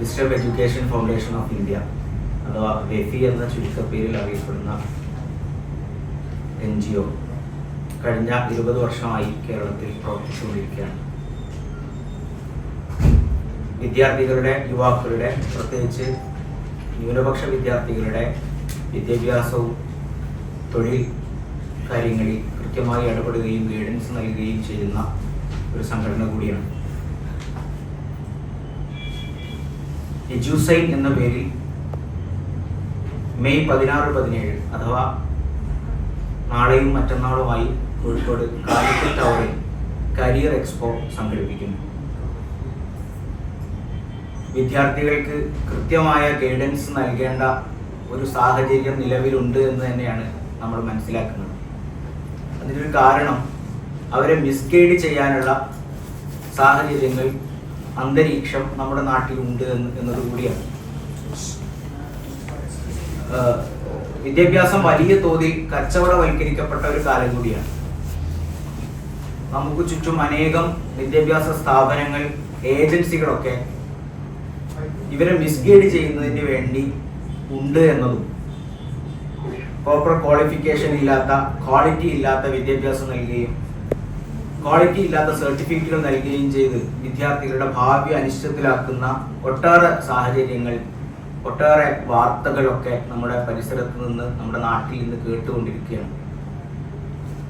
Wisdom Education Foundation of India അഥവാ വെഫി എന്ന ചുരുക്കപ്പേരിൽ അറിയപ്പെടുന്ന എൻ ജി ഒ കഴിഞ്ഞ ഇരുപത് വർഷമായി കേരളത്തിൽ പ്രവർത്തിച്ചുകൊണ്ടിരിക്കുകയാണ്. വിദ്യാർത്ഥികളുടെ യുവാക്കളുടെ പ്രത്യേകിച്ച് ന്യൂനപക്ഷ വിദ്യാർത്ഥികളുടെ വിദ്യാഭ്യാസവും തൊഴിൽ കാര്യങ്ങളിൽ കൃത്യമായി ഇടപെടുകയും ഗൈഡൻസ് നൽകുകയും ചെയ്യുന്ന ഒരു സംഘടന കൂടിയാണ്. എജുസൈൻ എന്ന പേരിൽ മെയ് പതിനാറ് പതിനേഴ് അഥവാ നാളെയും മറ്റന്നാളുമായി കോഴിക്കോട് കാലിക്കറ്റ് ടവറിൽ കരിയർ എക്സ്പോ സംഘടിപ്പിക്കുന്നു. വിദ്യാർത്ഥികൾക്ക് കൃത്യമായ ഗൈഡൻസ് നൽകേണ്ട ഒരു സാഹചര്യം നിലവിലുണ്ട് എന്ന് തന്നെയാണ് നമ്മൾ മനസ്സിലാക്കുന്നത്. അതിനൊരു കാരണം അവരെ മിസ്ഗൈഡ് ചെയ്യാനുള്ള സാഹചര്യങ്ങൾ അന്തരീക്ഷം നമ്മുടെ നാട്ടിലുണ്ട് എന്ന് എന്നതുകൂടിയാണ് വിദ്യാഭ്യാസം വലിയ തോതിൽ കച്ചവടവൽക്കരിക്കപ്പെട്ട ഒരു കാലം കൂടിയാണ്. നമുക്ക് ചുറ്റും അനേകം വിദ്യാഭ്യാസ സ്ഥാപനങ്ങൾ ഏജൻസികളൊക്കെ ഇവരെ മിസ്ഗൈഡ് ചെയ്യുന്നതിന് വേണ്ടി ഉണ്ട് എന്നതും പ്രോപ്പർ ക്വാളിഫിക്കേഷൻ ഇല്ലാത്ത ക്വാളിറ്റി ഇല്ലാത്ത വിദ്യാഭ്യാസം നൽകുകയും ക്വാളിറ്റി ഇല്ലാത്ത സർട്ടിഫിക്കറ്റുകൾ നൽകുകയും ചെയ്ത് വിദ്യാർത്ഥികളുടെ ഭാവി അനിശ്ചിതത്തിലാക്കുന്ന ഒട്ടേറെ സാഹചര്യങ്ങൾ ഒട്ടേറെ വാർത്തകളൊക്കെ നമ്മുടെ പരിസരത്ത് നിന്ന് നമ്മുടെ നാട്ടിൽ നിന്ന് കേട്ടുകൊണ്ടിരിക്കുകയാണ്.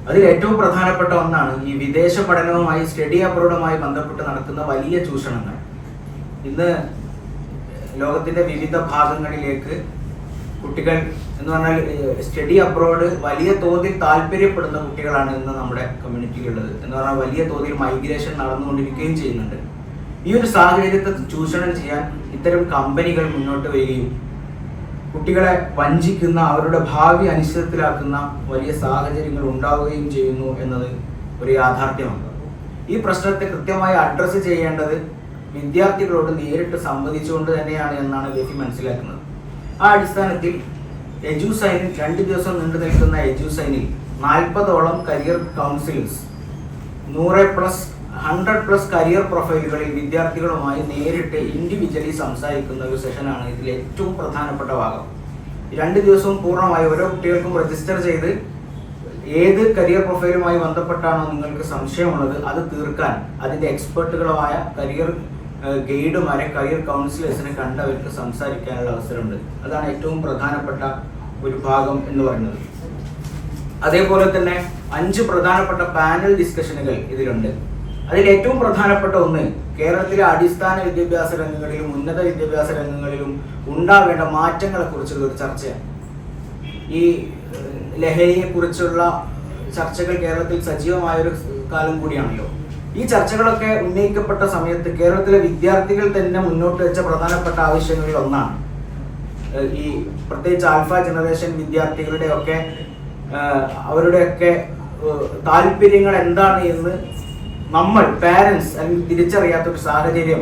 അതിൽ ഏറ്റവും പ്രധാനപ്പെട്ട ഒന്നാണ് ഈ വിദേശ പഠനവുമായി സ്റ്റഡി അബ്രോഡുമായി ബന്ധപ്പെട്ട് നടക്കുന്ന വലിയ ചൂഷണങ്ങൾ. ഇന്ന് ലോകത്തിന്റെ വിവിധ ഭാഗങ്ങളിലേക്ക് കുട്ടികൾ എന്ന് പറഞ്ഞാൽ സ്റ്റഡി അബ്രോഡ് വലിയ തോതിൽ താല്പര്യപ്പെടുന്ന കുട്ടികളാണ് ഇന്ന് നമ്മുടെ കമ്മ്യൂണിറ്റിയിലുള്ളത് എന്ന് പറഞ്ഞാൽ വലിയ തോതിൽ മൈഗ്രേഷൻ നടന്നുകൊണ്ടിരിക്കുകയും ചെയ്യുന്നുണ്ട്. ഈ ഒരു സാഹചര്യത്തെ ചൂഷണം ചെയ്യാൻ ഇത്തരം കമ്പനികൾ മുന്നോട്ട് വരികയും കുട്ടികളെ വഞ്ചിക്കുന്ന അവരുടെ ഭാവി അനിശ്ചിതത്തിലാക്കുന്ന വലിയ സാഹചര്യങ്ങൾ ഉണ്ടാവുകയും ചെയ്യുന്നു എന്നത് ഒരു യാഥാർത്ഥ്യമാണ്. ഈ പ്രശ്നത്തെ കൃത്യമായി അഡ്രസ്സ് ചെയ്യേണ്ടത് വിദ്യാർത്ഥികളോട് നേരിട്ട് സംവദിച്ചുകൊണ്ട് തന്നെയാണ് എന്നാണ് ലഫി മനസ്സിലാക്കുന്നത്. ആ അടിസ്ഥാനത്തിൽ എജുസൈനിൽ രണ്ട് ദിവസം നീണ്ടു നിൽക്കുന്ന എജുസൈനിൽ നാൽപ്പതോളം കരിയർ കൗൺസിലേഴ്സ് നൂറ് പ്ലസ് ഹൺഡ്രഡ് പ്ലസ് കരിയർ പ്രൊഫൈലുകളിൽ വിദ്യാർത്ഥികളുമായി നേരിട്ട് ഇൻഡിവിജ്വലി സംസാരിക്കുന്ന ഒരു സെഷനാണ് ഇതിൽ ഏറ്റവും പ്രധാനപ്പെട്ട ഭാഗം. രണ്ട് ദിവസവും പൂർണമായി ഓരോ കുട്ടികൾക്കും രജിസ്റ്റർ ചെയ്ത് ഏത് കരിയർ പ്രൊഫൈലുമായി ബന്ധപ്പെട്ടാണോ നിങ്ങൾക്ക് സംശയമുള്ളത് അത് തീർക്കാൻ അതിന്റെ എക്സ്പെർട്ടുകളുമായ കരിയർ ഗൈഡുമാരെ കരിയർ കൗൺസിലേഴ്സിനെ കണ്ട് അവർക്ക് സംസാരിക്കാനുള്ള അവസരമുണ്ട്. അതാണ് ഏറ്റവും പ്രധാനപ്പെട്ട ഒരു ഭാഗം എന്ന് പറയുന്നത്. അതേപോലെ തന്നെ അഞ്ച് പ്രധാനപ്പെട്ട പാനൽ ഡിസ്കഷനുകൾ ഇതിലുണ്ട്. അതിൽ ഏറ്റവും പ്രധാനപ്പെട്ട ഒന്ന് കേരളത്തിലെ അടിസ്ഥാന വിദ്യാഭ്യാസ രംഗങ്ങളിലും ഉന്നത വിദ്യാഭ്യാസ രംഗങ്ങളിലും ഉണ്ടാവേണ്ട മാറ്റങ്ങളെ കുറിച്ചുള്ള ഒരു ചർച്ചയാണ്. ഈ ലഹരിയെ കുറിച്ചുള്ള ചർച്ചകൾ കേരളത്തിൽ സജീവമായ ഒരു കാലം കൂടിയാണല്ലോ. ഈ ചർച്ചകളൊക്കെ ഉന്നയിക്കപ്പെട്ട സമയത്ത് കേരളത്തിലെ വിദ്യാർത്ഥികൾ തന്നെ മുന്നോട്ട് വെച്ച പ്രധാനപ്പെട്ട ആവശ്യങ്ങളിൽ ഒന്നാണ്. ഈ പ്രത്യേകിച്ച് ആൽഫ ജനറേഷൻ വിദ്യാർത്ഥികളുടെ ഒക്കെ അവരുടെയൊക്കെ താല്പര്യങ്ങൾ എന്താണ് എന്ന് നമ്മൾ പാരൻസ് അല്ലെങ്കിൽ തിരിച്ചറിയാത്ത ഒരു സാഹചര്യം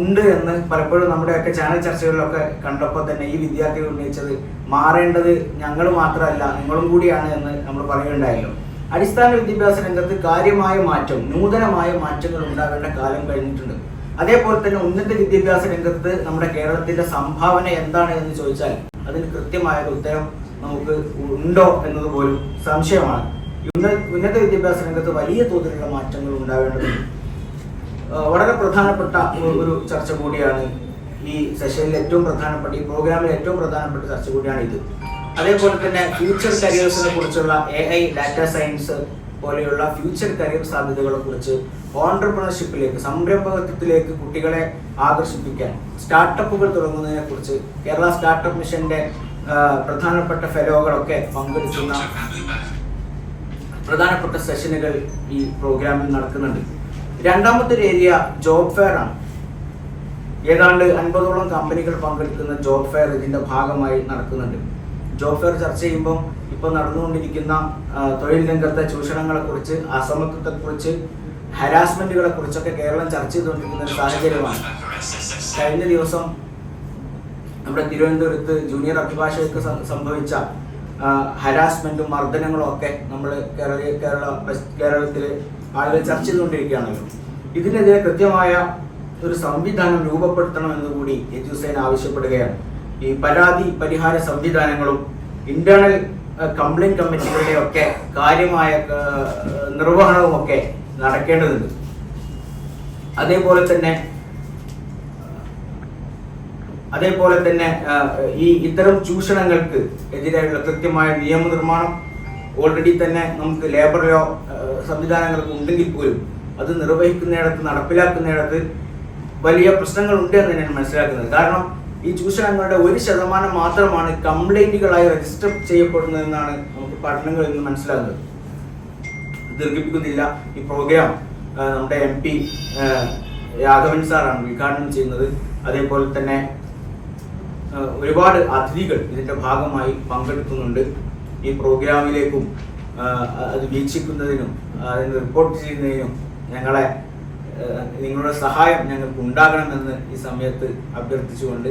ഉണ്ട് എന്ന് പലപ്പോഴും നമ്മുടെയൊക്കെ ചാനൽ ചർച്ചകളിലൊക്കെ കണ്ടപ്പോൾ തന്നെ ഈ വിദ്യാർത്ഥികൾ ഉന്നയിച്ചത് മാറേണ്ടത് ഞങ്ങൾ മാത്രമല്ല നിങ്ങളും കൂടിയാണ് എന്ന് നമ്മൾ പറയുകയുണ്ടായല്ലോ. അടിസ്ഥാന വിദ്യാഭ്യാസ രംഗത്ത് കാര്യമായ മാറ്റം നൂതനമായ മാറ്റങ്ങൾ ഉണ്ടാവേണ്ട കാലം കഴിഞ്ഞിട്ടുണ്ട്. അതേപോലെ തന്നെ ഉന്നത വിദ്യാഭ്യാസ രംഗത്ത് നമ്മുടെ കേരളത്തിന്റെ സംഭാവന എന്താണ് എന്ന് ചോദിച്ചാൽ അതിന് കൃത്യമായ ഉത്തരം നമുക്ക് ഉണ്ടോ എന്നത് പോലും സംശയമാണ്. ഉന്നത വിദ്യാഭ്യാസ രംഗത്ത് വലിയ തോതിലുള്ള മാറ്റങ്ങൾ ഉണ്ടാവേണ്ടതുണ്ട് വളരെ പ്രധാനപ്പെട്ട ഒരു ചർച്ച കൂടിയാണ് ഈ സെഷനിൽ ഏറ്റവും പ്രധാനപ്പെട്ട ഈ പ്രോഗ്രാമിൽ ഏറ്റവും പ്രധാനപ്പെട്ട ചർച്ച കൂടിയാണ് ഇത്. അതേപോലെ തന്നെ ഫ്യൂച്ചർ കരിയേഴ്സിനെ കുറിച്ചുള്ള എ ഐ ഡാറ്റ സയൻസ് പോലെയുള്ള ഫ്യൂച്ചർ കരിയർ സാധ്യതകളെ കുറിച്ച് ഓണ്ടർപ്രണർഷിപ്പിലേക്ക് സംരംഭകത്വത്തിലേക്ക് കുട്ടികളെ ആകർഷിപ്പിക്കാൻ സ്റ്റാർട്ടപ്പുകൾ തുടങ്ങുന്നതിനെ കുറിച്ച് കേരള സ്റ്റാർട്ടപ്പ് മിഷന്റെ പ്രധാനപ്പെട്ട ഫെലോകളൊക്കെ പങ്കെടുക്കുന്ന പ്രധാനപ്പെട്ട സെഷനുകൾ ഈ പ്രോഗ്രാമിൽ നടക്കുന്നുണ്ട്. രണ്ടാമത്തെ ഒരു ഏരിയ ജോബ് ഫെയർ ആണ്. ഏതാണ്ട് അൻപതോളം കമ്പനികൾ പങ്കെടുക്കുന്ന ജോബ് ഫെയർ ഇതിന്റെ ഭാഗമായി നടക്കുന്നുണ്ട്. ജോബ് ഫെയർ ചർച്ച ചെയ്യുമ്പോൾ ഇപ്പോൾ നടന്നുകൊണ്ടിരിക്കുന്ന തൊഴിൽ രംഗത്തെ ചൂഷണങ്ങളെ കുറിച്ച് അസമത്വത്തെ കുറിച്ച് ഹരാസ്മെന്റുകളെ കുറിച്ചൊക്കെ കേരളം ചർച്ച ചെയ്തുകൊണ്ടിരിക്കുന്ന ഒരു സാഹചര്യമാണ്. കഴിഞ്ഞ ദിവസം നമ്മുടെ തിരുവനന്തപുരത്ത് ജൂനിയർ അഭിഭാഷകർക്ക് സംഭവിച്ച ഹരാസ്മെന്റും മർദ്ദനങ്ങളും ഒക്കെ നമ്മൾ കേരള കേരള കേരളത്തിൽ ആളുകൾ ചർച്ച ചെയ്തുകൊണ്ടിരിക്കുകയാണല്ലോ ഇതിനെതിരെ കൃത്യമായ ഒരു സംവിധാനം രൂപപ്പെടുത്തണം എന്ന് കൂടി എജുസൈൻ ആവശ്യപ്പെടുകയാണ്. ഈ പരാതി പരിഹാര സംവിധാനങ്ങളും ഇന്റേണൽ കംപ്ലൈന്റ് കമ്മിറ്റികളുടെ ഒക്കെ കാര്യമായ നിർവഹണവും ഒക്കെ നടക്കേണ്ടതുണ്ട്. അതേപോലെ തന്നെ അതേപോലെ തന്നെ ഈ ഇത്തരം ചൂഷണങ്ങൾക്ക് എതിരായുള്ള കൃത്യമായ നിയമനിർമ്മാണം ഓൾറെഡി തന്നെ നമുക്ക് ലേബർ ലോ സംവിധാനങ്ങളൊക്കെ ഉണ്ടെങ്കിൽ പോലും അത് നിർവഹിക്കുന്നിടത്ത് നടപ്പിലാക്കുന്നിടത്ത് വലിയ പ്രശ്നങ്ങളുണ്ട് എന്ന് ഞാൻ മനസ്സിലാക്കുന്നത്. കാരണം ഈ ചൂഷണങ്ങളുടെ ഒരു ശതമാനം മാത്രമാണ് കംപ്ലൈന്റുകളായി രജിസ്റ്റർ ചെയ്യപ്പെടുന്നതെന്നാണ് നമുക്ക് പഠനങ്ങളിൽ നിന്ന് മനസ്സിലാകുന്നത്. ദീർഘിപ്പിക്കുന്നില്ല. ഈ പ്രോഗ്രാം നമ്മുടെ എം പി രാഘവൻ സാറാണ് ഉദ്ഘാടനം ചെയ്യുന്നത്. അതേപോലെ തന്നെ ഒരുപാട് അതിഥികൾ ഇതിന്റെ ഭാഗമായി പങ്കെടുക്കുന്നുണ്ട്. ഈ പ്രോഗ്രാമിലേക്കും അത് വീക്ഷിക്കുന്നതിനും അതിന് റിപ്പോർട്ട് ചെയ്യുന്നതിനും ഞങ്ങളെ നിങ്ങളുടെ സഹായം ഞങ്ങൾക്ക് ഉണ്ടാകണമെന്ന് ഈ സമയത്ത് അഭ്യർത്ഥിച്ചുകൊണ്ട്